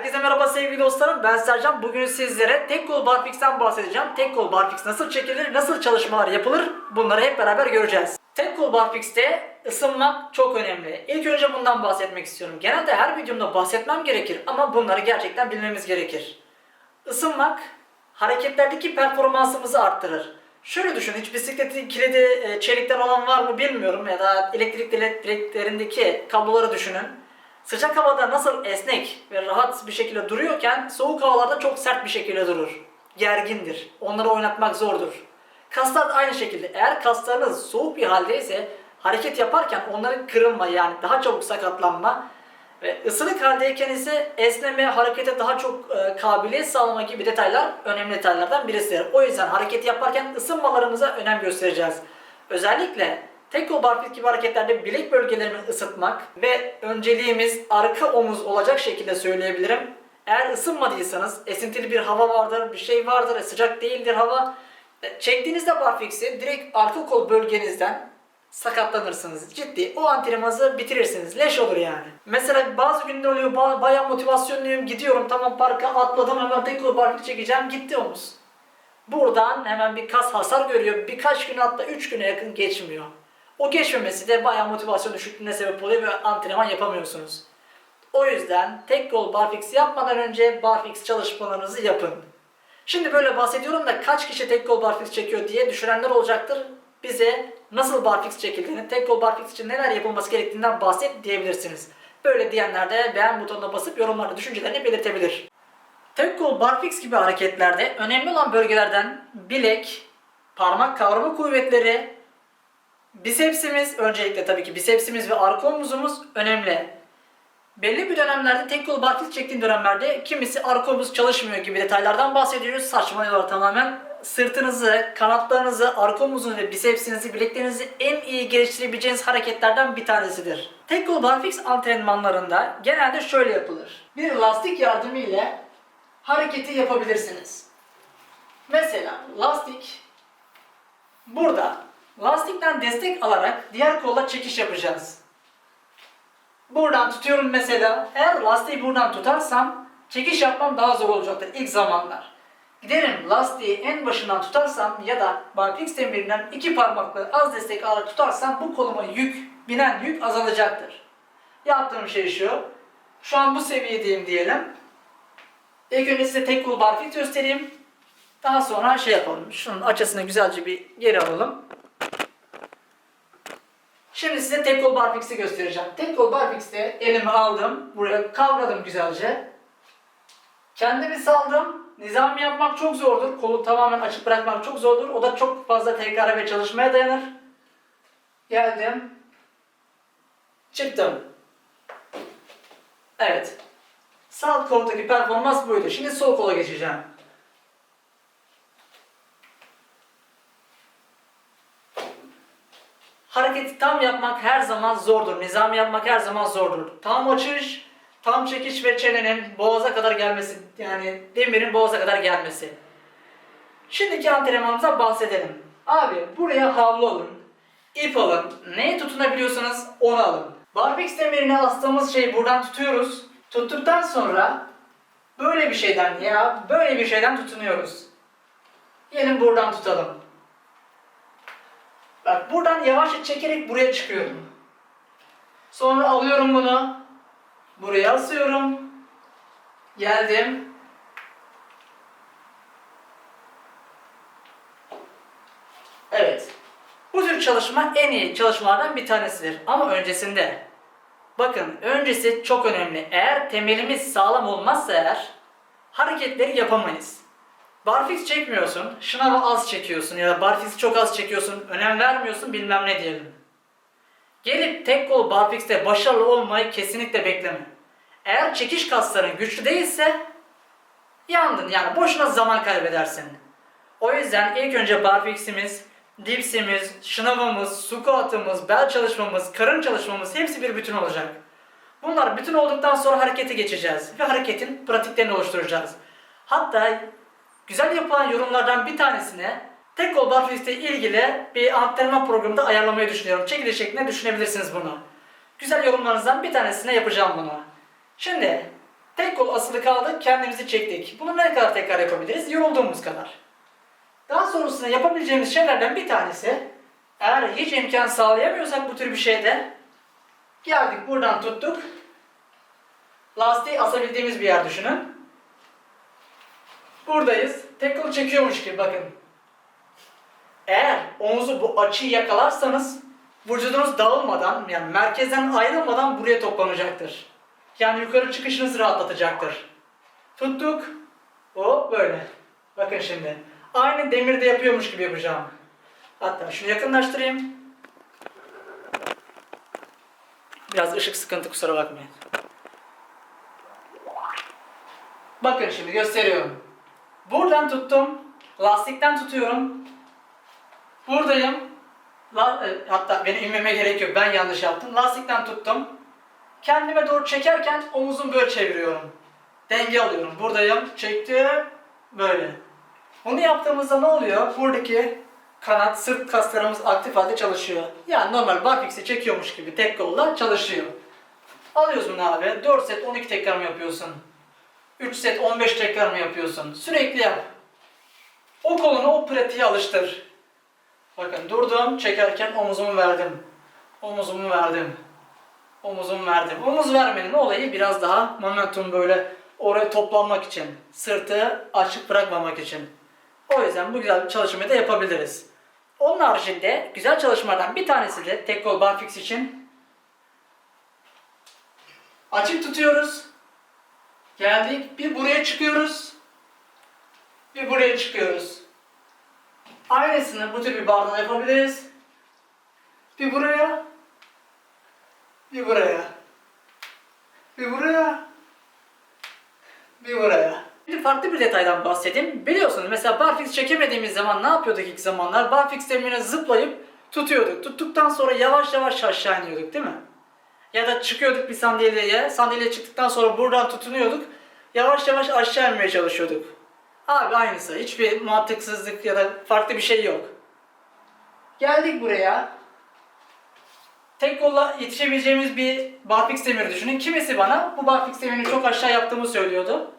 Herkese merhaba sevgili dostlarım. Ben Sercan. Bugün sizlere tek kol barfix'ten bahsedeceğim. Tek kol barfix nasıl çekilir, nasıl çalışmalar yapılır bunları hep beraber göreceğiz. Tek kol barfix'te ısınmak çok önemli. İlk önce bundan bahsetmek istiyorum. Genelde her videomda bahsetmem gerekir ama bunları gerçekten bilmemiz gerekir. Isınmak hareketlerdeki performansımızı arttırır. Şöyle düşün, hiç bisikleti kilidi e, çelikten olan var mı bilmiyorum ya da elektrik direklerindeki kabloları düşünün. Sıcak havada nasıl esnek ve rahat bir şekilde duruyorken soğuk havalarda çok sert bir şekilde durur. Gergindir. Onları oynatmak zordur. Kaslar da aynı şekilde. Eğer kaslarınız soğuk bir haldeyse hareket yaparken onların kırılma yani daha çabuk sakatlanma ve ısınık haldeyken ise esneme, harekete daha çok e, kabiliyet sağlama gibi detaylar önemli detaylardan birisidir. O yüzden hareket yaparken ısınmalarımıza önem göstereceğiz. Özellikle tek kol barfiks gibi hareketlerde bilek bölgelerini ısıtmak ve önceliğimiz arka omuz olacak şekilde söyleyebilirim. Eğer ısınmadıysanız esintili bir hava vardır, bir şey vardır, sıcak değildir hava. E, Çektiğinizde barfiksi direkt arka kol bölgenizden sakatlanırsınız. Ciddi. O antrenmanınızı bitirirsiniz. Leş olur yani. Mesela bazı günde oluyor ba- bayağı motivasyonluyum. Gidiyorum tamam parka atladım hemen tek kol barfiks çekeceğim. Gitti omuz. Buradan hemen bir kas hasar görüyor. Birkaç gün hatta 3 güne yakın geçmiyor. O geçmemesi de bayağı motivasyon düşüklüğüne sebep oluyor ve antrenman yapamıyorsunuz. O yüzden tek kol barfix yapmadan önce barfix çalışmalarınızı yapın. Şimdi böyle bahsediyorum da kaç kişi tek kol barfix çekiyor diye düşünenler olacaktır. Bize nasıl barfix çekildiğini, tek kol barfix için neler yapılması gerektiğinden bahset diyebilirsiniz. Böyle diyenler de beğen butonuna basıp yorumlarda düşüncelerini belirtebilir. Tek kol barfix gibi hareketlerde önemli olan bölgelerden bilek, parmak kavrama kuvvetleri, bisepsimiz, öncelikle tabii ki bisepsimiz ve arka omuzumuz önemli. Belli bir dönemlerde tek kol barfix çektiğin dönemlerde kimisi arka omuz çalışmıyor gibi detaylardan bahsediyoruz. Saçmalıyorlar tamamen. Sırtınızı, kanatlarınızı, arka omuzunuzu ve bisepsinizi, bileklerinizi en iyi geliştirebileceğiniz hareketlerden bir tanesidir. Tek kol barfix antrenmanlarında genelde şöyle yapılır. Bir lastik yardımı ile hareketi yapabilirsiniz. Mesela lastik burada lastikten destek alarak diğer kolla çekiş yapacağız. Buradan tutuyorum mesela. Eğer lastiği buradan tutarsam çekiş yapmam daha zor olacaktır ilk zamanlar. Giderim lastiği en başından tutarsam ya da barfix demirinden iki parmakla az destek alarak tutarsam bu koluma yük, binen yük azalacaktır. Yaptığım şey şu. Şu an bu seviyedeyim diyelim. İlk önce size tek kol barfix göstereyim. Daha sonra şey yapalım. Şunun açısını güzelce bir geri alalım. Şimdi size tek kol barfix'i göstereceğim. Tek kol barfix'te elimi aldım. Buraya kavradım güzelce. Kendimi saldım. Nizami yapmak çok zordur. Kolu tamamen açık bırakmak çok zordur. O da çok fazla tekrara ve çalışmaya dayanır. Geldim. Çıktım. Evet. Sağ koldaki performans buydu. Şimdi sol kola geçeceğim. Hareketi tam yapmak her zaman zordur. Nizam yapmak her zaman zordur. Tam açış, tam çekiş ve çenenin boğaza kadar gelmesi, yani demirin boğaza kadar gelmesi. Şimdiki antrenmanımıza bahsedelim. Abi buraya havlu alın, ip alın, neye tutunabiliyorsanız onu alın. Barbix demirine astığımız şeyi buradan tutuyoruz. Tuttuktan sonra böyle bir şeyden ya böyle bir şeyden tutunuyoruz. Gelin buradan tutalım. Bak buradan yavaşça çekerek buraya çıkıyorum. Sonra alıyorum bunu. Buraya asıyorum. Geldim. Evet. Bu tür çalışma en iyi çalışmalardan bir tanesidir. Ama öncesinde bakın öncesi çok önemli. Eğer temelimiz sağlam olmazsa eğer hareketleri yapamayız. Barfix çekmiyorsun, şınavı az çekiyorsun ya da barfix'i çok az çekiyorsun, önem vermiyorsun bilmem ne diyelim. Gelip tek kol barfix'te başarılı olmayı kesinlikle bekleme. Eğer çekiş kasların güçlü değilse yandın yani boşuna zaman kaybedersin. O yüzden ilk önce barfix'imiz, dipsimiz, şınavımız, squat'ımız, bel çalışmamız, karın çalışmamız hepsi bir bütün olacak. Bunlar bütün olduktan sonra harekete geçeceğiz ve hareketin pratiklerini oluşturacağız. Hatta güzel yapılan yorumlardan bir tanesine tek kol barfix'le ilgili bir antrenman programı da ayarlamayı düşünüyorum. Çekiliş şeklinde düşünebilirsiniz bunu. Güzel yorumlarınızdan bir tanesine yapacağım bunu. Şimdi Tek kol asılı kaldı, kendimizi çektik. Bunu ne kadar tekrar yapabiliriz? Yorulduğumuz kadar. Daha sonrasında yapabileceğimiz şeylerden bir tanesi, eğer hiç imkan sağlayamıyorsak bu tür bir şeyde, geldik buradan tuttuk, lastiği asabildiğimiz bir yer düşünün. Buradayız, kol çekiyormuş gibi bakın. Eğer omuzu bu açıyı yakalarsanız vücudunuz dağılmadan yani merkezden ayrılmadan buraya toplanacaktır. Yani yukarı çıkışınız rahatlatacaktır. Tuttuk. O böyle. Bakın şimdi. Aynı demirde yapıyormuş gibi yapacağım. Hatta şunu yakınlaştırayım. Biraz ışık sıkıntı kusura bakmayın. Bakın şimdi gösteriyorum. Buradan tuttum. Lastikten tutuyorum. Buradayım. La, e, hatta beni inmeme gerek yok. Ben yanlış yaptım. Lastikten tuttum. Kendime doğru çekerken omuzumu böyle çeviriyorum. Denge alıyorum. Buradayım. Çektim. Böyle. Bunu yaptığımızda ne oluyor? Buradaki kanat, sırt kaslarımız aktif halde çalışıyor. Yani normal barfix'i çekiyormuş gibi tek kolla çalışıyor. Alıyoruz bunu abi. 4 set 12 tekrar mı yapıyorsun? 3 set 15 tekrar mı yapıyorsun? Sürekli yap. O kolunu o pratiğe alıştır. Bakın durdum çekerken omuzumu verdim. Omuzumu verdim. Omuzumu verdim. Omuz vermenin olayı biraz daha momentum böyle oraya toplanmak için. Sırtı açık bırakmamak için. O yüzden bu güzel bir çalışmayı da yapabiliriz. Onun haricinde güzel çalışmalardan bir tanesi de tek kol barfix için açık tutuyoruz. Geldik. Bir buraya çıkıyoruz. Bir buraya çıkıyoruz. Aynısını bu tür bir barda yapabiliriz. Bir buraya. Bir buraya. Bir buraya. Bir buraya. Şimdi farklı bir detaydan bahsedeyim. Biliyorsunuz mesela barfix çekemediğimiz zaman ne yapıyorduk ilk zamanlar? Barfix demirine zıplayıp tutuyorduk. Tuttuktan sonra yavaş yavaş aşağı iniyorduk değil mi? Ya da çıkıyorduk bir sandalyeye. Sandalyeye çıktıktan sonra buradan tutunuyorduk. Yavaş yavaş aşağı inmeye çalışıyorduk. Abi aynısı. Hiçbir mantıksızlık ya da farklı bir şey yok. Geldik buraya. Tek kolla yetişebileceğimiz bir barfix demiri düşünün. Kimisi bana bu barfix demirini çok aşağı yaptığımı söylüyordu.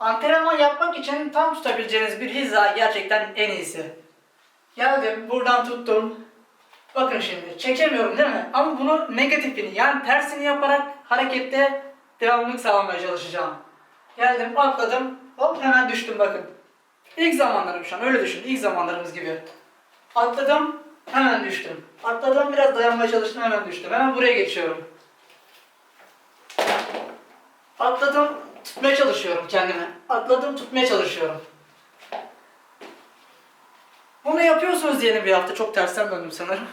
Antrenman yapmak için tam tutabileceğiniz bir hiza gerçekten en iyisi. Geldim, buradan tuttum. Bakın şimdi, çekemiyorum değil mi? Ama bunu negatifini yani tersini yaparak harekette devamlılık sağlamaya çalışacağım. Geldim, atladım, hop hemen düştüm bakın. İlk zamanlarım şu an, öyle düşün, ilk zamanlarımız gibi. Atladım, hemen düştüm. Atladım, biraz dayanmaya çalıştım, hemen düştüm. Hemen buraya geçiyorum. Atladım, tutmaya çalışıyorum kendimi. Atladım, tutmaya çalışıyorum. Bunu yapıyorsunuz diyelim bir hafta. Çok tersten döndüm sanırım.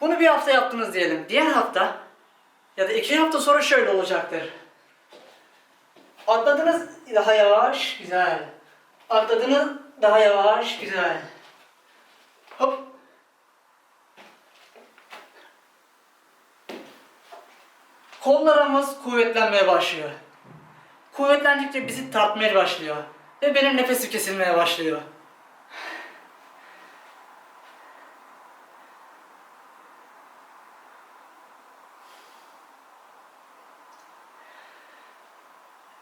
Bunu bir hafta yaptınız diyelim. Diğer hafta ya da iki hafta sonra şöyle olacaktır. Atladınız daha yavaş, güzel. Atladınız daha yavaş, güzel. Hop. Kollarımız kuvvetlenmeye başlıyor. Kuvvetlendikçe bizi tartmaya başlıyor. Ve benim nefesim kesilmeye başlıyor.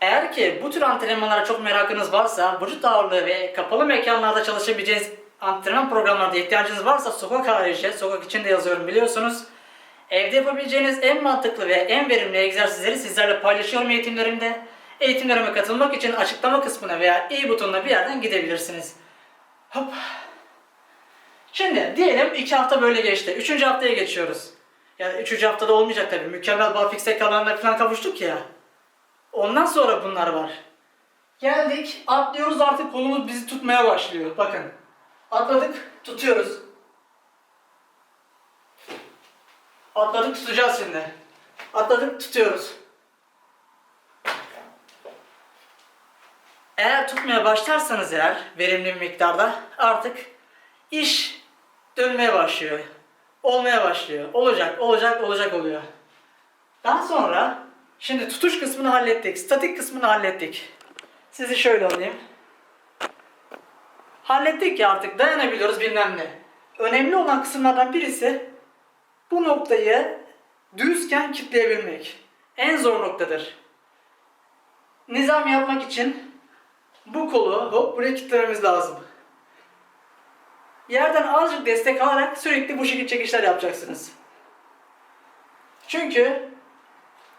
Eğer ki bu tür antrenmanlara çok merakınız varsa, vücut ağırlığı ve kapalı mekanlarda çalışabileceğiniz antrenman programlarında ihtiyacınız varsa sokak harici, sokak içinde yazıyorum biliyorsunuz. Evde yapabileceğiniz en mantıklı ve en verimli egzersizleri sizlerle paylaşıyorum eğitimlerimde. Eğitimlerime katılmak için açıklama kısmına veya i butonuna bir yerden gidebilirsiniz. Hop. Şimdi diyelim iki hafta böyle geçti. Üçüncü haftaya geçiyoruz. Yani üçüncü haftada olmayacak tabii. Mükemmel barfix'e kalanlar falan kavuştuk ya. Ondan sonra bunlar var. Geldik, atlıyoruz artık kolumuz bizi tutmaya başlıyor. Bakın. Atladık, tutuyoruz. Atladık, tutacağız şimdi. Atladık, tutuyoruz. Eğer tutmaya başlarsanız eğer verimli bir miktarda artık iş dönmeye başlıyor. Olmaya başlıyor. Olacak, olacak, olacak oluyor. Daha sonra şimdi tutuş kısmını hallettik. Statik kısmını hallettik. Sizi şöyle alayım. Hallettik ya artık dayanabiliyoruz bilmem ne. Önemli olan kısımlardan birisi bu noktayı düzken kitleyebilmek. En zor noktadır. nizam yapmak için bu kolu hop buraya kilitlememiz lazım. Yerden azıcık destek alarak sürekli bu şekilde çekişler yapacaksınız. Çünkü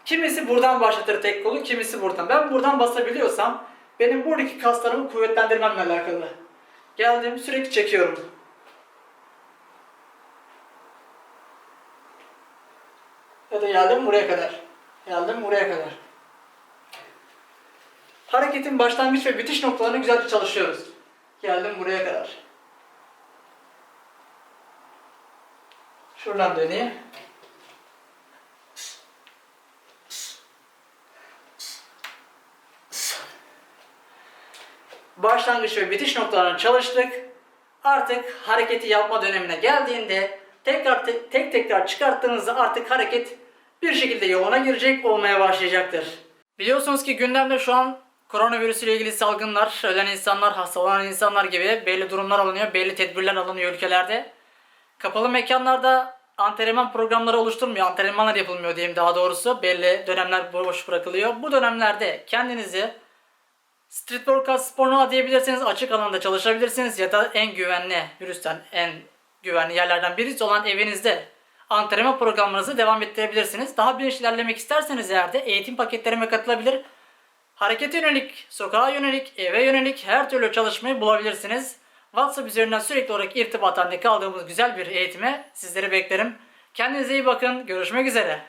kimisi buradan başlatır tek kolu, kimisi buradan. Ben buradan basabiliyorsam benim buradaki kaslarımı kuvvetlendirmemle alakalı. Geldim sürekli çekiyorum. Ya da geldim buraya kadar. Geldim buraya kadar. Hareketin başlangıç ve bitiş noktalarını güzelce çalışıyoruz. Geldim buraya kadar. Şuradan döneyim. Başlangıç ve bitiş noktalarını çalıştık. Artık hareketi yapma dönemine geldiğinde tekrar te- tek tekrar çıkarttığınızda artık hareket bir şekilde yoluna girecek olmaya başlayacaktır. Biliyorsunuz ki gündemde şu an koronavirüs ile ilgili salgınlar, ölen insanlar, hastalanan insanlar gibi belli durumlar alınıyor, belli tedbirler alınıyor ülkelerde. Kapalı mekanlarda antrenman programları oluşturmuyor, antrenmanlar yapılmıyor diyeyim daha doğrusu. Belli dönemler boş bırakılıyor. Bu dönemlerde kendinizi street workout sporuna adayabilirsiniz, açık alanda çalışabilirsiniz ya da en güvenli, virüsten en güvenli yerlerden birisi olan evinizde antrenman programlarınızı devam ettirebilirsiniz. Daha bilinçli ilerlemek isterseniz eğer de eğitim paketlerime katılabilir. Harekete yönelik, sokağa yönelik, eve yönelik her türlü çalışmayı bulabilirsiniz. WhatsApp üzerinden sürekli olarak irtibat halinde kaldığımız güzel bir eğitime sizleri beklerim. Kendinize iyi bakın. Görüşmek üzere.